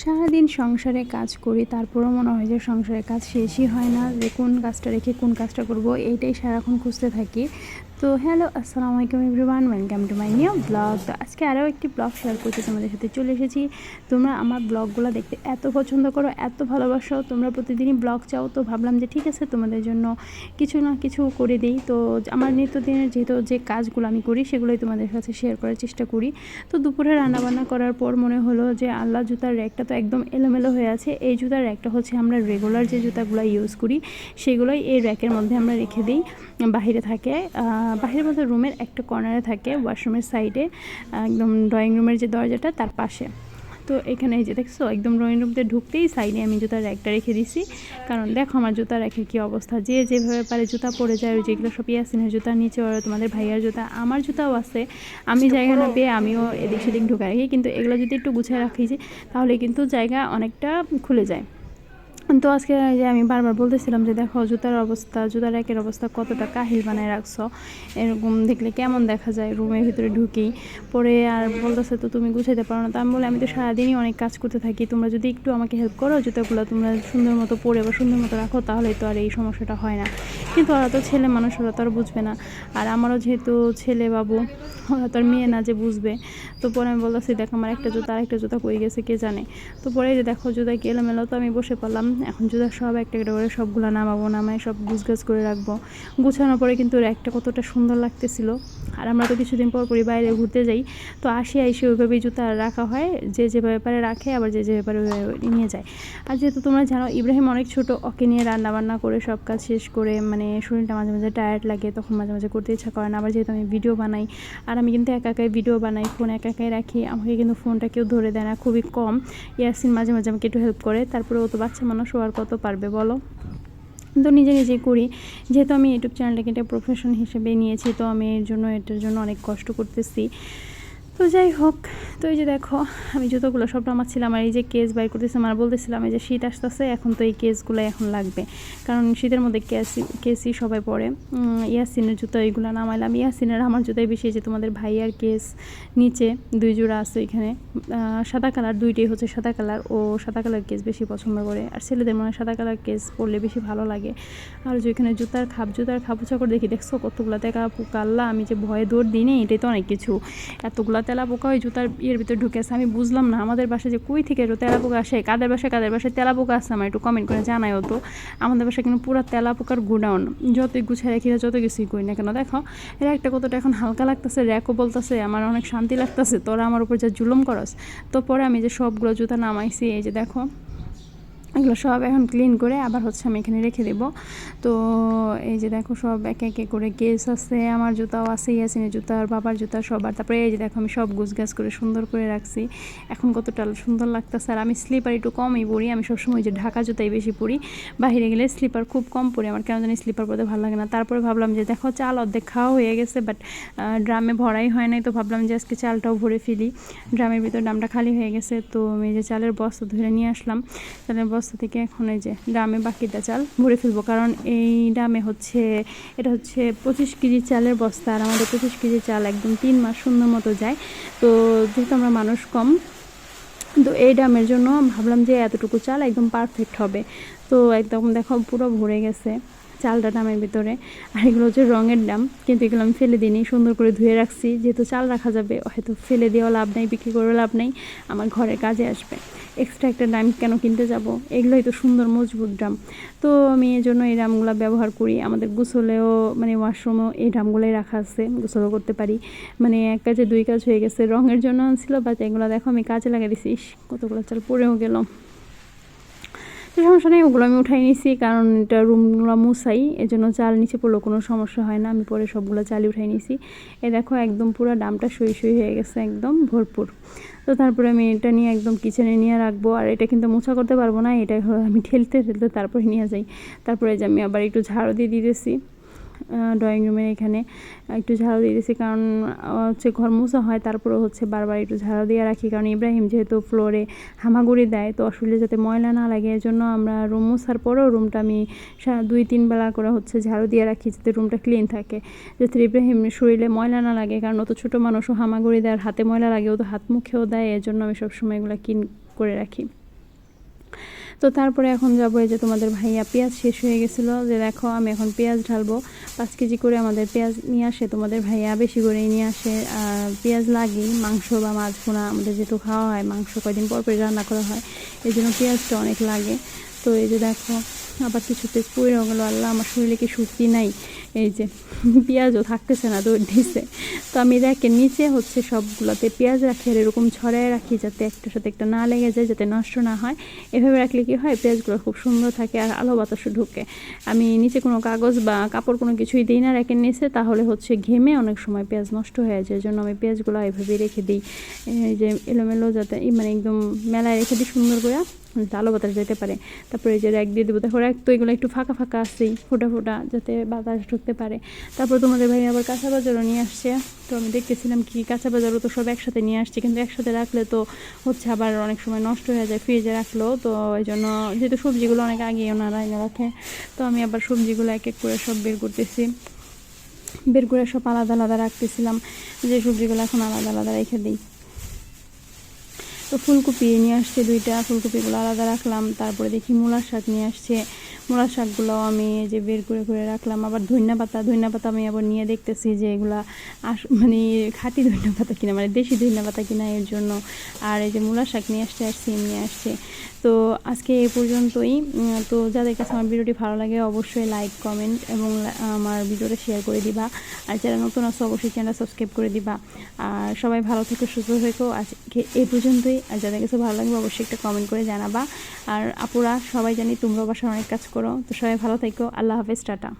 সারাদিন সংসারে কাজ করি, তারপরও মনে হয় যে সংসারের কাজ শেষই হয় না যে কোন কাজটা রেখে কোন কাজটা করব, এইটাই সারাক্ষণ খুঁজতে থাকি। তো হ্যালো, আসসালামু আলাইকুম everyone welcome to my new blog তো আজকে আরও একটি ব্লগ শেয়ার করতে তোমাদের সাথে চলে এসেছি। তোমরা আমার ব্লগগুলো দেখতে এত পছন্দ করো, এত ভালোবাসো। তোমরা প্রতিদিনই ব্লগ চাও, তো ভাবলাম যে ঠিক আছে, তোমাদের জন্য কিছু না কিছু করে দিই। তো আমার নিত্যদিনের যেহেতু যে কাজগুলো আমি করি, সেগুলোই তোমাদের কাছে শেয়ার করার চেষ্টা করি। তো দুপুরে রান্নাবান্না করার পর মনে হলো যে আল্লাহ জুতার র্যাকটা তো একদম এলোমেলো হয়ে আছে। এই জুতার র্যাকটা হচ্ছে আমরা রেগুলার যে জুতাগুলো ইউজ করি, সেগুলোই এই র্যাকের মধ্যে আমরা রেখে দিই। বাহিরে থাকে বাহিরের মধ্যে রুমের একটা কর্নারে থাকে, ওয়াশরুমের সাইডে একদম ড্রয়িং রুমের যে দরজাটা তার পাশে। তো এখানে এই যে দেখছ, একদম ড্রয়িং রুমতে ঢুকতেই সাইডে আমি জুতার র্যাকটা রেখে দিছি। কারণ দেখো আমার জুতা র্যাকের কী অবস্থা। যে যেভাবে পারে জুতা পরে যায়, ওই যেগুলো সব ইয়াসিনের জুতা, নিচে ওরা তোমাদের ভাইয়ার জুতা, আমার জুতাও আছে। আমি জায়গা না পেয়ে আমিও এদিক সেদিক ঢুকে রাখি, কিন্তু এগুলো যদি একটু গুছিয়ে রাখি তাহলে কিন্তু জায়গা অনেকটা খুলে যায়। তো আজকে যে আমি বারবার বলতেছিলাম যে দেখো, জুতার অবস্থা, জুতার একের অবস্থা কতটা কাহিল বানায় রাখছো। এরকম দেখলে কেমন দেখা যায় রুমের ভিতরে ঢুকি পরে আর বলতেছে তো তুমি গুছাইতে পারো না। তো আমি বলে আমি তো সারাদিনই অনেক কাজ করতে থাকি। তোমরা যদি একটু আমাকে হেল্প করো জুতাগুলো তোমরা সুন্দর মতো পরে বা সুন্দর মতো রাখো তাহলে তো আর এই সমস্যাটা হয় না। কিন্তু ওরা তো ছেলে মানুষ, ওরা তো আর বুঝবে না। আর আমারও যেহেতু ছেলে বাবু, ওরা তো আর মেয়ে না যে বুঝবে। তো পরে আমি বলতেছি, দেখো, আমার একটা জুতা, আরেকটা জুতা কই গেছে কে জানে? তো পরে যে দেখো জুতা কি এলোমেলো, তো আমি বসে পড়লাম। এখন জুতা সব একটা একটা করে সবগুলো নামাবো, নামায় সব গুছগাছ করে রাখব, গুছানোর পরে কিন্তু একটা কতটা সুন্দর লাগতেছিল। আর আমরা তো কিছুদিন পর পরই বাইরে ঘুরতে যাই, তো আসি আইসি ওইভাবেই জুতা রাখা হয়, যে যে ব্যাপারে রাখে, আবার যে যে ব্যাপারে নিয়ে যায়। আর যেহেতু তোমরা জানো, ইব্রাহিম অনেক ছোট, ওকে নিয়ে রান্না বান্না করে সব কাজ শেষ করে মানে শরীরটা মাঝে মাঝে টায়ার্ড লাগে, তখন মাঝে মাঝে করতে ইচ্ছা করে না। আবার যেহেতু আমি ভিডিও বানাই, আর আমি কিন্তু একা একাই ভিডিও বানাই ফোন একা একাই রাখি, আমাকে কিন্তু ফোনটা কেউ ধরে দেয় না, খুবই কম। ইয়াসিন মাঝে মাঝে আমাকে একটু হেল্প করে, তারপরে ও তো বাচ্চা মানুষ আর কত পারবে বলো? তো নিজে নিজে করি। যেহেতু আমি ইউটিউব চ্যানেলটাকে এটা প্রফেশন হিসেবে নিয়েছি, তো আমি এর জন্য, এটার জন্য অনেক কষ্ট করতেছি। তো যাই হোক, তো এই যে দেখো, আমি জুতোগুলো সব নামাচ্ছিলাম আর এই যে কেস বাই করতেছিলাম আর বলতেছিলাম এই যে শীত আসতেছে, এখন তো এই কেসগুলো এখন লাগবে। কারণ শীতের মধ্যে কেসি কেসি সবাই পরে। ইয়াসিনের জুতো এইগুলো নামাইলাম। ইয়াসিনের আমার জুতোই বেশি যে তোমাদের ভাই আর কেস নিচে দুই জোড়া আছে এখানে। সাদা কালার দুইটাই হচ্ছে সাদা কালার। ও সাদা কালার কেস বেশি পছন্দ করে। আর ছেলেদের মনে সাদা কালার কেস পরলে বেশি ভালো লাগে। আর যে এখানে জুতার খাপ, জুতার খাপুচা করে দেখি, দেখছ কতগুলো দেখা পোকা? আল্লাহ, আমি যে ভয়ে দৌড় দিই এটাই তো অনেক কিছু। এতগুলো তেলা পোকা ওই জুতার ইয়ের ভিতরে ঢুকেছে, আমি বুঝলাম না। আমাদের বাসায় যে কই থেকে তেলা পোকা আসে? কাদের বাসায় কাদের বাসায় তেলা পোকা আসছে আমার একটু কমেন্ট করে জানাই হতো আমাদের বাসায় কিন্তু পুরো তেলা পোকার গোডাউন। যতই গুছিয়ে রাখি যত কিছুই করি না কেন, দেখো একটা কতটা এখন হালকা লাগতেছে র্যাকও বলতেছে, আমার অনেক শান্তি লাগতেছে, তোরা আমার উপর যা জুলুম করস, তো পরে আমি যে সবগুলো জুতা নামাইছি, এই যে দেখো এগুলো সব এখন ক্লিন করে আবার হচ্ছে আমি এখানে রেখে দেব। তো এই যে দেখো সব একে একে করে কেস আছে, আমার জুতাও আছে, ইয়াসিনের জুতা, আর বাবার জুতা সবার। তারপরে এই যে দেখো আমি সব গুছ করে সুন্দর করে রাখছি। এখন কতটা সুন্দর লাগতেছে। আর আমি স্লিপার একটু কমই পরি, আমি সবসময় যে ঢাকা জুতাই বেশি পরি। বাইরে গেলে স্লিপার খুব কম পরি, আমার কেন জানি স্লিপার পরতে ভালো লাগে না। তারপরে ভাবলাম যে দেখো চাল অর্ধেক খাওয়া হয়ে গেছে বাট ড্রামে ভরাই হয় নাই, তো ভাবলাম যে আজকে চালটাও ভরে ফেলি। ড্রামের ভিতর ড্রামটা খালি হয়ে গেছে, তো আমি যে চালের বস্তা ধরে নিয়ে আসলাম। চালের বস্তা বস্তা থেকে এখন এই যে ডামে বাকিটা চাল ভরে ফেলব। কারণ এই ডামে হচ্ছে, এটা হচ্ছে পঁচিশ কেজি চালের বস্তা আর আমাদের পঁচিশ কেজি চাল একদম তিন মাস সুন্দর মতো যায়। তো যেহেতু আমরা মানুষ কম, তো এই ডামের জন্য ভাবলাম যে এতটুকু চাল একদম পারফেক্ট হবে। তো একদম দেখো পুরো ভরে গেছে। চালটা ডামের ভিতরে, আর এগুলো হচ্ছে রঙের ডাম কিন্তু এগুলো আমি ফেলে দিইনি, সুন্দর করে ধুয়ে রাখছি। যেহেতু চাল রাখা যাবে, হয়তো ফেলে দেওয়া লাভ নেই, বিক্রি করে লাভ নেই, আমার ঘরে কাজে আসবে। এক্সট্রা একটা ডাম কেন কিনতে যাব? এগুলোই তো সুন্দর, মজবুত ড্রাম তো আমি এই জন্য এই ড্রামগুলো ব্যবহার করি। আমাদের গোসলেও মানে ওয়াশরুমেও এই ড্রামগুলোই রাখা আছে গোসলও করতে পারি। মানে এক কাজে দুই কাজ হয়ে গেছে, রঙের জন্য ছিল বাট এগুলো দেখো আমি কাজে লাগিয়ে দিছি। কতগুলো চাল পরেও গেলাম তো সমস্যা নেই, ওগুলো আমি উঠাই নিছি, কারণ এটা রুমগুলো মুসাই জন্য চাল নিচে পড়ল কোনো সমস্যা হয় না, আমি পরে সবগুলো চালই উঠাই নিছি। এ দেখো একদম পুরো ডামটা সই সই হয়ে গেছে, একদম ভরপুর। তো তারপরে আমি এটা নিয়ে একদম কিচেনে নিয়ে রাখব, আর এটা কিন্তু মোছা করতে পারব না, এটা আমি ঠেলতে ঠেলতে তারপরে নিয়ে যাই। তারপরে যে আমি আবার একটু ঝাড়ু দিয়ে দিতেছি। ড্রয়িং রুমের এখানে একটু ঝাড়ু দিয়ে দিয়েছি। কারণ হচ্ছে ঘর মোছা হয় তারপরে হচ্ছে বারবার একটু ঝাড়ু দিয়ে রাখি। কারণ ইব্রাহিম যেহেতু ফ্লোরে হামাগুড়ি দেয়, তো অসুবিধা যাতে ময়লা না লাগে এর জন্য আমরা রুম মোছার পরেও রুমটা আমি দুই, তিন বেলা করে হচ্ছে ঝাড়ু দিয়ে রাখি যাতে রুমটা ক্লিন থাকে। যাতে ইব্রাহিম শরীরে ময়লা না লাগে, কারণ অত ছোটো মানুষও হামাগুড়ি দেয় আর হাতে ময়লা লাগে ও তো হাত মুখেও দেয় এর জন্য আমি সবসময় এগুলো কিন করে রাখি। তো তারপরে এখন যাব এই যে তোমাদের ভাইয়া, পেঁয়াজ শেষ হয়ে গেছিল। যে দেখো, আমি এখন পেঁয়াজ ঢালবো। পাঁচ কেজি করে আমাদের পেঁয়াজ নিয়ে আসে, তোমাদের ভাইয়া বেশি করে নিয়ে আসে। পেঁয়াজ লাগে মাংস বা মাছ ভুনা আমাদের যেহেতু খাওয়া হয়, মাংস কয়দিন পর পরে রান্না করা হয়, এই জন্য পেঁয়াজটা অনেক লাগে। তো এই যে দেখো আবার কিছুতে পুড়ে গেলো, আল্লাহ আমার শরীরে কি শক্তি নাই? এই যে পেঁয়াজও থাকতেছে না দৌড় দিছে। তো আমি র্যাকের নিচে হচ্ছে সবগুলোতে পেঁয়াজ রাখি আর এরকম ছড়ায় রাখি যাতে একটার সাথে একটা না লেগে যায়, যাতে নষ্ট না হয়। এভাবে রাখলে কি হয়? পেঁয়াজগুলো খুব সুন্দর থাকে আর আলো বাতাসও ঢুকে। আমি নিচে কোনো কাগজ বা কাপড় কোনো কিছুই দিই না র্যাকের নিচে, তাহলে হচ্ছে ঘেমে অনেক সময় পেঁয়াজ নষ্ট হয়ে যায়। জন্য আমি পেঁয়াজগুলো এভাবেই রেখে দিই। এই যে এলোমেলো যাতে মানে একদম মেলায় রেখে দিই সুন্দর করে। আলো বাতাস যেতে পারে। তারপরে যে র্যাক দিয়ে দেবো, দেখো র্যাক তো এগুলো একটু ফাঁকা ফাঁকা আসছেই ফোটা ফোটা যাতে বাতাস ঢুকতে পারে। তারপর তোমাদের ভাই আবার কাঁচা বাজারও নিয়ে আসছে। তো আমি দেখতেছিলাম কি কাঁচা বাজারও তো সব একসাথে নিয়ে আসছে, কিন্তু একসাথে রাখলে তো হচ্ছে আবার অনেক সময় নষ্ট হয়ে যায় ফ্রিজে রাখলেও। তো এই জন্য যেহেতু সবজিগুলো অনেক আগে ওনারা এনে রাখে, তো আমি আবার সবজিগুলো এক এক করে সব বের করতেছি। বের করে সব আলাদা আলাদা রাখতেছিলাম, যে সবজিগুলো এখন আলাদা আলাদা রেখে দিই। তো ফুলকপি নিয়ে আসছে দুইটা ফুলকপিগুলো আলাদা রাখলাম তারপরে দেখি মূলার শাক নিয়ে আসছে। মূলার শাকগুলো আমি এই যে বের করে করে রাখলাম, আবার ধনিয়া পাতা ধনিয়া পাতা আমি আবার নিয়ে দেখতেছি যে এগুলা আস মানে খাঁটি ধনিয়া পাতা কিনা মানে দেশি ধনিয়া পাতা কিনা এর জন্য। আর এই যে মূলা শাক নিয়ে আসছে, আর নিয়ে আসছে। তো আজকে এই পর্যন্তই। তো যাদের কাছে আমার ভিডিওটি ভালো লাগে অবশ্যই লাইক কমেন্ট এবং আমার ভিডিওটা শেয়ার করে দিবা। আর যারা নতুন আছে, অবশ্যই চ্যানেল সাবস্ক্রাইব করে দিবা। আর সবাই ভালো থেকো, সুস্থ থেকো। আজকে এই পর্যন্তই। আর যাদের কাছে ভালো লাগবে, অবশ্যই একটা কমেন্ট করে জানাবা। আর আপুরা, সবাই জানি তোমরা বাসার অনেক কাজ করো। তো সবাই ভালো থেকো। আল্লাহ হাফেজ টাটা।